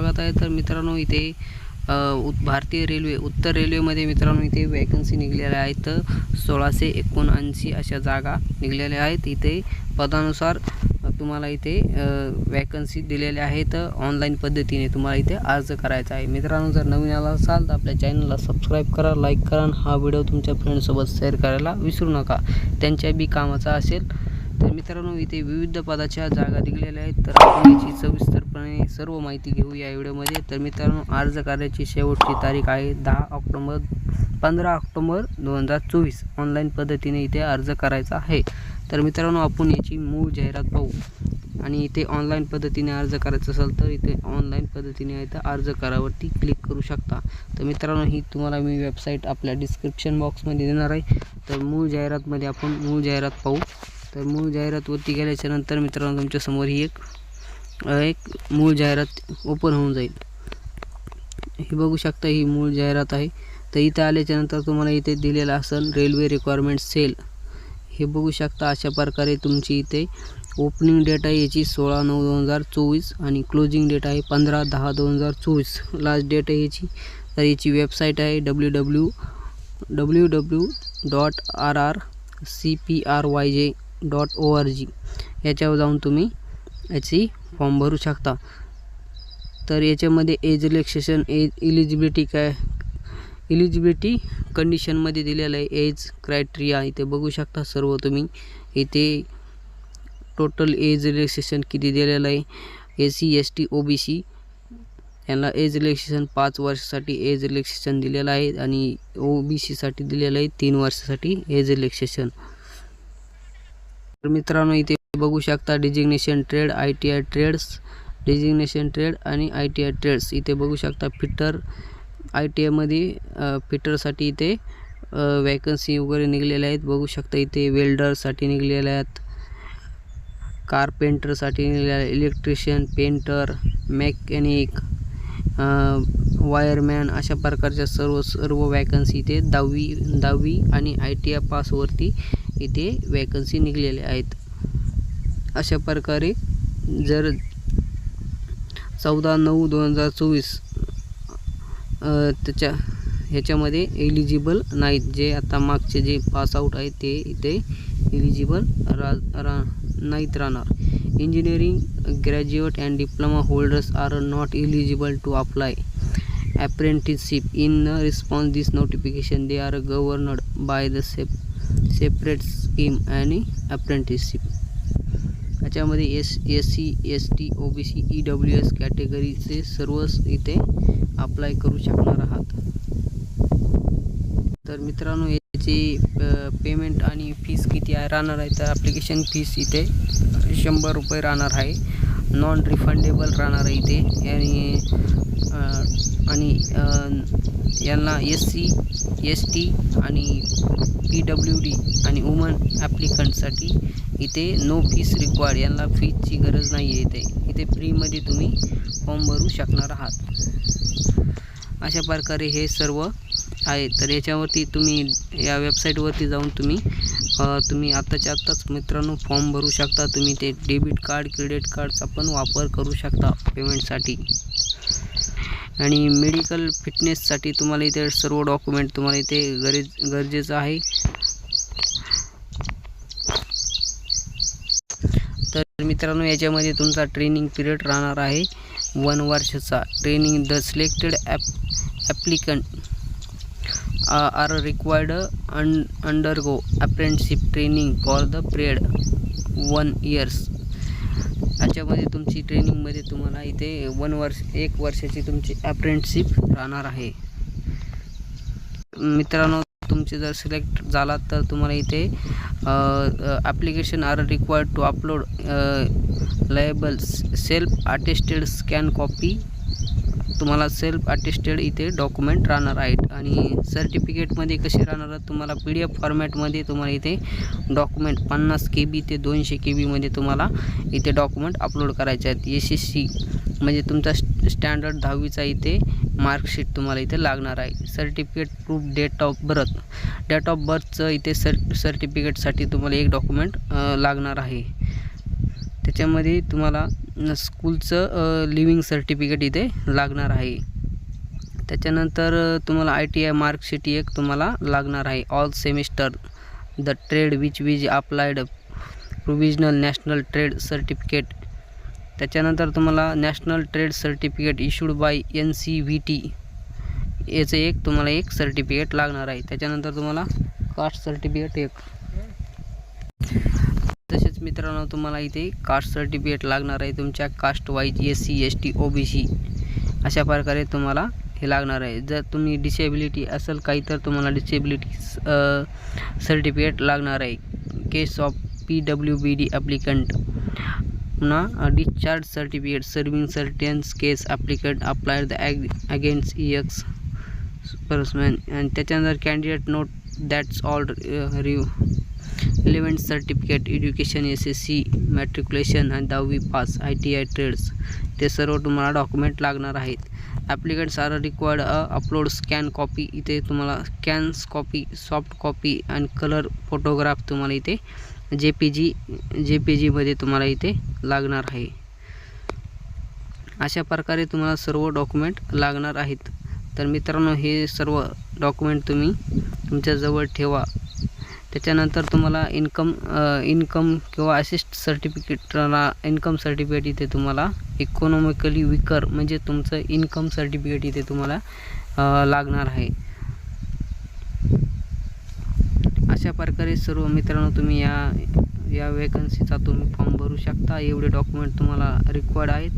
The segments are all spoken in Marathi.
स्वागत आहे. तर मित्रांनो इथे भारतीय रेल्वे उत्तर रेल्वेमध्ये मित्रांनो इथे वॅकन्सी निघलेल्या आहेत. सोळाशे एकोणऐंशी अशा जागा निघलेल्या आहेत. इथे पदानुसार तुम्हाला इथे वॅकन्सी दिलेल्या आहेत. ऑनलाईन पद्धतीने तुम्हाला इथे अर्ज करायचा आहे. मित्रांनो जर नवीन आला असाल तर आपल्या चॅनलला सबस्क्राईब करा लाईक करा हा व्हिडिओ तुमच्या फ्रेंडसोबत शेअर करायला विसरू नका. त्यांच्या बी कामाचा असेल तर मित्रांनो इथे विविध पदाच्या जागा निघलेल्या आहेत. तर आपण याची सविस्तरपणे सर्व माहिती घेऊ या व्हिडिओमध्ये. तर मित्रांनो अर्ज करायची शेवटची तारीख आहे दहा ऑक्टोंबर पंधरा ऑक्टोबर दोन हजार चोवीस. ऑनलाईन पद्धतीने इथे अर्ज करायचा आहे. तर मित्रांनो आपण याची मूळ जाहिरात पाहू. आणि इथे ऑनलाईन पद्धतीने अर्ज करायचं असेल तर इथे ऑनलाईन पद्धतीने इथं अर्ज करावरती क्लिक करू शकता. तर मित्रांनो ही तुम्हाला मी वेबसाईट आपल्या डिस्क्रिप्शन बॉक्समध्ये देणार आहे. तर मूळ जाहिरातमध्ये आपण मूळ जाहिरात पाहू. तर मूळ जाहिरातवरती गेल्याच्यानंतर मित्रांनो तुमच्यासमोर ही एक एक मूळ जाहिरात ओपन होऊन जाईल. ही बघू शकता ही मूळ जाहिरात आहे. तर इथं आल्याच्यानंतर तुम्हाला इथे दिलेलं असेल रेल्वे रिक्वायरमेंट सेल हे बघू शकता अशा प्रकारे तुमची इथे ओपनिंग डेट आहे याची सोळा नऊ दोन हजार चोवीस आणि क्लोजिंग डेट आहे पंधरा दहा दोन हजार चोवीस. लास्ट डेट आहे याची. तर याची वेबसाईट आहे W W W W dot R R C P R Y J dot O R G याच्यावर जाऊन तुम्ही याची फॉर्म भरू शकता. तर याच्यामध्ये एज रिलॅक्सेशन एज इलिजिबिलिटी काय? इलिजिबिलिटी कंडिशनमध्ये दिलेलं आहे. एज क्रायटेरिया इथे बघू शकता सर्व तुम्ही. इथे टोटल एज रिलॅक्सेशन किती दिलेलं आहे? A C S T O B C यांना एज रिलॅक्सेशन पाच वर्षासाठी एज रिलॅक्सेशन दिलेलं आहे. आणि ओ बी सीसाठी दिलेलं आहे तीन वर्षासाठी एज रिलॅक्सेशन तर मित्रांनो इथे बघू शकता designation trade I T I trades designation trade आणि आय टी आय ट्रेड्स इथे बघू शकता फिटर आय टी आयमध्ये फिटरसाठी इथे वॅकन्सी वगैरे निघलेल्या आहेत. बघू शकता इथे वेल्डरसाठी निघलेल्या आहेत. कारपेंटरसाठी निघलेल्या इलेक्ट्रिशियन पेंटर मेकॅनिक वायरमॅन अशा प्रकारच्या सर्व सर्व वॅकन्सी इथे दहावी दहावी आणि आय टी आय पासवरती इथे वॅकन्सी निघलेल्या आहेत. अशा प्रकारे जर चौदा नऊ दोन हजार चोवीस त्याच्या ह्याच्यामध्ये एलिजिबल नाहीत. जे आता मागचे जे पासआउट आहेत ते इथे एलिजिबल रा रा नाहीत राहणार. Engineering graduate and diploma holders are not eligible to apply apprenticeship. In response response this notification they are governed by the separate scheme आणि अप्रेंटिसशिप. याच्यामध्ये S S C S T O B C E W S कॅटेगरीचे सर्वच इथे अप्लाय करू शकणार आहात. तर मित्रांनो याची पेमेंट आणि फीस किती आहे राहणार आहे? तर ॲप्लिकेशन फीस इथे शंभर रुपये राहणार आहे. नॉन रिफंडेबल राहणार आहे इथे. आणि आणि यांना एस सी एस टी आणि पी डब्ल्यू डी आणि वुमन ॲप्लिकंटसाठी इथे नो फीस रिक्वायर्ड यांना फीजची गरज नाही आहे इथे इथे फ्रीमध्ये तुम्ही फॉर्म भरू शकणार आहात. अशा प्रकारे हे सर्व आहे. तर याच्यावरती तुम्ही या वेबसाईटवरती जाऊन तुम्ही तुम्ही आत्ताच्या आत्ताच मित्रांनो फॉर्म भरू शकता. तुम्ही ते डेबिट कार्ड क्रेडिट कार्डचा पण वापर करू शकता पेमेंटसाठी आणि मेडिकल फिटनेससाठी तुम्हाला इथे सर्व डॉक्युमेंट तुम्हाला इथे गरज गरजेचं आहे. तर मित्रांनो याच्यामध्ये तुमचा ट्रेनिंग पिरियड राहणार आहे. वन वर्षाचा. Training the selected app applicant are required und undergo apprenticeship training for the period one years याच्यामध्ये तुमची ट्रेनिंगमध्ये तुम्हाला इथे वन वर्ष एक वर्षाची तुमची अप्रेंटिसशिप राहणार आहे. मित्रांनो तुमचे जर सिलेक्ट झालात तर तुम्हाला इथे application are required to upload labels self attested scan copy तुम्हाला सेल्फ अटेस्टेड इथे डॉक्युमेंट राहणार आहेत. आणि सर्टिफिकेटमध्ये कसे राहणार आहेत तुम्हाला पी डी एफ फॉर्मॅटमध्ये तुम्हाला इथे डॉक्युमेंट पन्नास के बी ते दोनशे के बीमध्ये तुम्हाला इथे डॉक्युमेंट अपलोड करायचे आहेत. एस एस सी म्हणजे तुमचा स्टँडर्ड दहावीचा इथे मार्कशीट तुम्हाला इथे लागणार आहे. Certificate proof date of birth date of बर्थचं इथे सर सर्टिफिकेटसाठी तुम्हाला एक डॉक्युमेंट लागणार आहे. त्याच्यामध्ये तुम्हाला स्कूलचं लिव्हिंग सर्टिफिकेट इथे लागणार आहे. त्याच्यानंतर तुम्हाला आय टी आय मार्कशीट एक तुम्हाला लागणार आहे. All semester the trade which was applied provisional national trade certificate त्याच्यानंतर तुम्हाला national trade certificate issued by N C V T याचं एक तुम्हाला एक सर्टिफिकेट लागणार आहे. त्याच्यानंतर तुम्हाला कास्ट सर्टिफिकेट एक. मित्रांनो तुम्हाला इथे कास्ट सर्टिफिकेट लागणार आहे तुमच्या caste wise S C S T O B C अशा प्रकारे तुम्हाला हे लागणार आहे. जर तुम्ही डिसेबिलिटी असेल काही तर तुम्हाला डिसेबिलिटी सर्टिफिकेट लागणार आहे. Case of P W B D applicant पुन्हा discharge certificate serving certains case applicant apply the ag against E X पर्समॅन आणि त्याच्यानंतर candidate note that's all रिव्ह eleven certificate education S S C matriculation आणि दहावी pass I T I trades ते सर्व तुम्हाला डॉक्युमेंट लागणार आहेत. Applicants are required a upload scan copy इथे तुम्हाला स्कॅन्स कॉपी सॉफ्ट कॉपी आणि कलर फोटोग्राफ तुम्हाला इथे J P G J P जीमध्ये तुम्हाला इथे लागणार आहे. अशा प्रकारे तुम्हाला सर्व डॉक्युमेंट लागणार आहेत. तर मित्रांनो हे सर्व डॉक्युमेंट तुम्ही तुमच्याजवळ ठेवा. त्याच्यानंतर तुम्हाला इन्कम इन्कम किंवा असिस्ट सर्टिफिकेटला इन्कम सर्टिफिकेट इथे तुम्हाला इकॉनॉमिकली विकर म्हणजे तुमचं इन्कम सर्टिफिकेट इथे तुम्हाला लागणार आहे. अशा प्रकारे सर्व मित्रांनो तुम्ही या या वेकन्सीचा तुम्ही फॉर्म भरू शकता. एवढे डॉक्युमेंट तुम्हाला रिक्वायर्ड आहेत.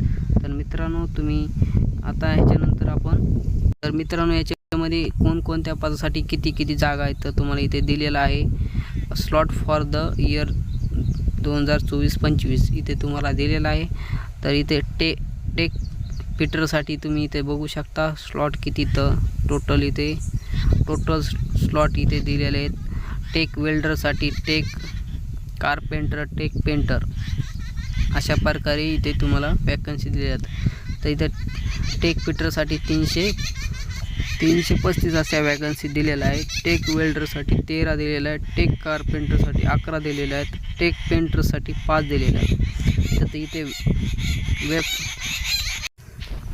तर मित्रांनो तुम्ही आता ह्याच्यानंतर आपण तर मित्रांनो याच्यामध्ये कोणकोणत्या पदासाठी किती किती जागा आहेत तर तुम्हाला इथे दिलेलं आहे. स्लॉट फॉर द इयर दोन हजार चोवीस पंचवीस इथे तुम्हाला दिलेलं आहे. तर इथे टे टेक फिटरसाठी तुम्ही इथे बघू शकता स्लॉट किती तर टोटल इथे. टोटल स्लॉट इथे दिलेले आहेत. टेक वेल्डरसाठी टेक कारपेंटर टेक पेंटर अशा प्रकारे इथे तुम्हाला वॅकन्सी दिल्या आहेत. तर इथं टेक फिटरसाठी तीनशे तीनशे पस्तीस अशा वॅकन्सी दिलेल्या आहेत. टेक वेल्डरसाठी तेरा दिलेल्या आहेत. टेक कारपेंटरसाठी अकरा दिलेल्या आहेत. टेक पेंटरसाठी पाच दिलेल्या आहेत. तर इथे वेब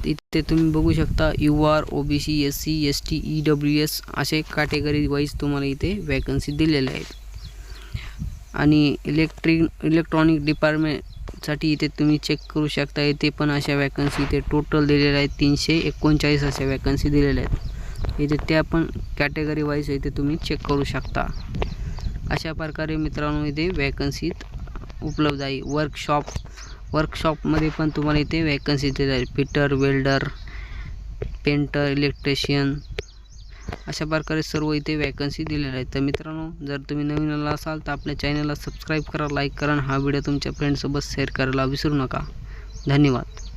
इथे तुम्ही बघू शकता U R O B C S C S T E W S असे कॅटेगरी वाईज तुम्हाला इथे वॅकन्सी दिलेल्या आहेत. आणि इलेक्ट्रिक इलेक्ट्रॉनिक डिपार्टमेंट साठी इथे तुम्ही चेक करू शकता इथे पण अशा वॅकन्सी इथे टोटल दिलेल्या आहेत. तीनशे एकोणचाळीस अशा वॅकन्सी दिलेल्या आहेत. इथे त्या पण कॅटेगरी वाईज इथे तुम्ही चेक करू शकता. अशा प्रकारे मित्रांनो इथे वॅकन्सीत उपलब्ध आहे. वर्कशॉप वर्कशॉपमध्ये पण तुम्हाला इथे वॅकन्सी दिलेल्या आहेत. फिटर वेल्डर पेंटर इलेक्ट्रिशियन अशा प्रकारे सर्व इथे वॅकन्सी दिलेल्या आहेत. तर मित्रांनो जर तुम्ही नवीन आला असाल तर आपल्या चॅनलला सबस्क्राईब करा लाईक करा हा व्हिडिओ तुमच्या फ्रेंडसोबत शेअर करायला विसरू नका. धन्यवाद.